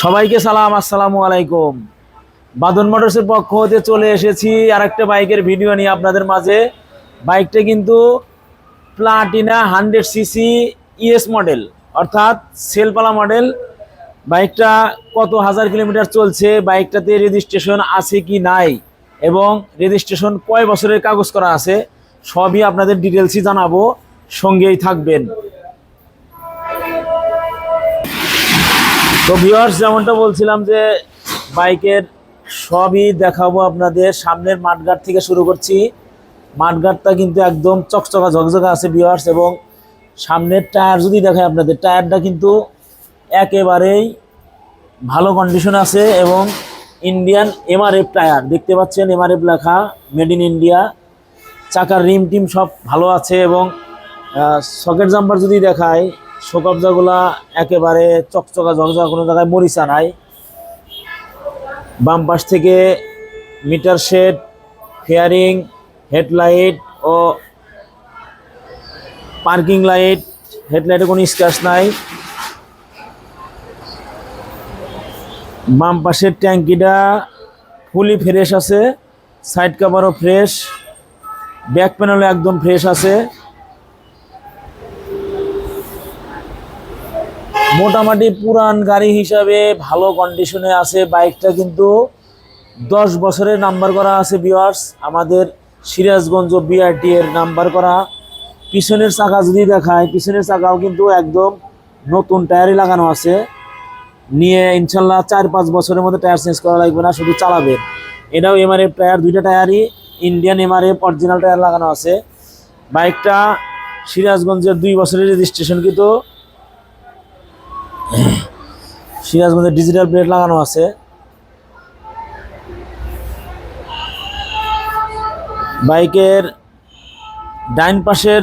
সবাইকে সালাম, আসসালামু আলাইকুম। বাদন মোটরসের পক্ষ হতে চলে এসেছি আর একটা বাইকের ভিডিও নিয়ে আপনাদের মাঝে। বাইকটা কিন্তু Platina hundred CC ES model, অর্থাৎ সেলপালা মডেল। বাইকটা কত হাজার কিলোমিটার চলছে, বাইকটাতে রেজিস্ট্রেশন আছে কি নাই, এবং রেজিস্ট্রেশন কয় বছরের কাগজ করা আছে, সবই আপনাদের ডিটেলসই জানাব, সঙ্গেই থাকবেন। তো ভিউয়ার্স যেমনটা বলছিলাম যে বাইকের সবই দেখাবো আপনাদের। সামনের মাঠঘাট থেকে শুরু করছি। মাঠঘাটটা কিন্তু একদম চকচকা ঝকঝকা আছে ভিউয়ার্স এবং সামনের টায়ার যদি দেখায় আপনাদের, টায়ারটা কিন্তু একেবারেই ভালো কন্ডিশন আছে এবং ইন্ডিয়ান এমআরএফ টায়ার। দেখতে পাচ্ছেন এমআরএফ লেখা মেড ইন ইন্ডিয়া চাকার রিম টিম সব ভালো আছে এবং সকেট জাম্পার যদি দেখায় শোকবজাগুলা একেবারে চকচকা ঝকঝকা, কোনো জায়গায় মরিচা নাই। বাম পাশ থেকে মিটার শেড ফেয়ারিং হেডলাইট ও পার্কিং লাইট হেডলাইটে কোনো স্ক্র্যাচ নাই। বাম পাশের ট্যাঙ্কিটা ফুলি ফ্রেশ আছে, সাইড কাভারও ফ্রেশ, ব্যাক প্যানেলও একদম ফ্রেশ আছে। মোটামুটি পুরান গাড়ি হিসাবে ভালো কন্ডিশনে আছে। বাইকটা কিন্তু দশ বছরের নাম্বার করা আছে বিওয়ার্স আমাদের সিরাজগঞ্জ বিআরটি এর নাম্বার করা। পিছনের চাকা যদি দেখায়, পিছনের চাকাও কিন্তু একদম নতুন টায়ারই লাগানো আছে। নিয়ে ইনশাল্লাহ চার পাঁচ বছরের মধ্যে টায়ার চেঞ্জ করা লাগবে না, শুধু চালাবেন এটাও এমআরএফ টায়ার দুইটা টায়ারই ইন্ডিয়ান এমআরএফ অরিজিনাল টায়ার লাগানো আছে। বাইকটা সিরাজগঞ্জের দুই বছরের রেজিস্ট্রেশন কিন্তু সিরাজগঞ্জের ডিজিটাল প্লেট লাগানো আছে। বাইকের ডাইন পাশের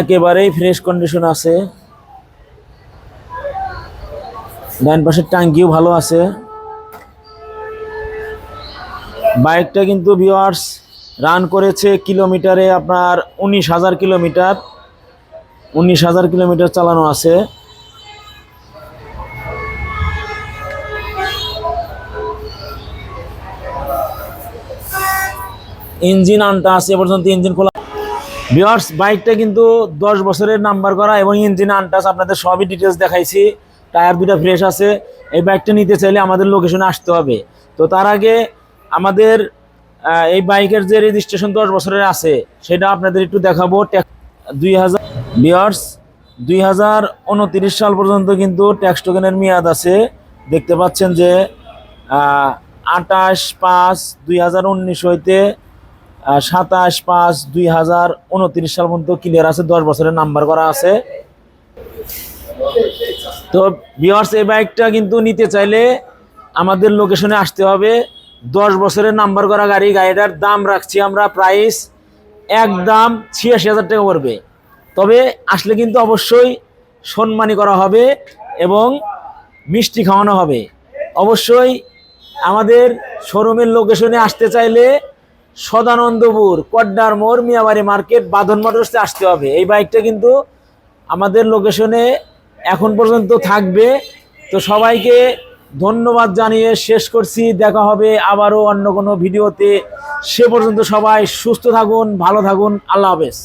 একেবারেই ফ্রেশ কন্ডিশন আছে। ডাইন পাশের ট্যাঙ্কিও ভালো আছে। বাইকটা কিন্তু ভিওয়ার্স রান করেছে কিলোমিটারে আপনার উনিশ হাজার কিলোমিটার। উনিশ হাজার কিলোমিটার চালানো আছে। ইঞ্জিন আনটা আছে, এ পর্যন্ত ইঞ্জিন খোলা বিয়ার্স বাইকটা কিন্তু দশ বছরের নাম্বার করা এবং ইঞ্জিন আনটাস আপনাদের সবই ডিটেলস দেখাইছি। টায়ার দুটা ফ্রেশ আছে। এই বাইকটা নিতে চাইলে আমাদের লোকেশনে আসতে হবে। তো তার আগে আমাদের এই বাইকের যে রেজিস্ট্রেশন দশ বছরের আছে, সেটা আপনাদের একটু দেখাবো। দুই হাজার বিয়ার্স দুই হাজার উনত্রিশ সাল পর্যন্ত কিন্তু ট্যাক্স টোকেনের মেয়াদ আছে। দেখতে পাচ্ছেন যে আটাশ পাঁচ দুই হাজার উনিশ হইতে সাতাশ পাঁচ দুই হাজার উনত্রিশ সাল পর্যন্ত ক্লিয়ার আছে। দশ বছরের নাম্বার করা আছে। তো বিয়ার্স এই বাইকটা কিন্তু নিতে চাইলে আমাদের লোকেশনে আসতে হবে। দশ বছরের নাম্বার করা গাড়ি, গাড়িটার দাম রাখছি আমরা প্রাইস একদম ছিয়াশি হাজার টাকা পড়বে। তবে আসলে কিন্তু অবশ্যই সম্মানী করা হবে এবং মিষ্টি খাওয়ানো হবে। অবশ্যই আমাদের শোরুমের লোকেশনে আসতে চাইলে সদানন্দপুর, কড্ডার মোড়, মিয়াবাড়ি মার্কেট, বাঁধন মোটরসে আসতে হবে। এই বাইকটা কিন্তু আমাদের লোকেশনে এখন পর্যন্ত থাকবে। তো সবাইকে ধন্যবাদ জানিয়ে শেষ করছি। দেখা হবে আবারও অন্য কোনো ভিডিওতে। সে পর্যন্ত সবাই সুস্থ থাকুন, ভালো থাকুন। আল্লাহ হাফেজ।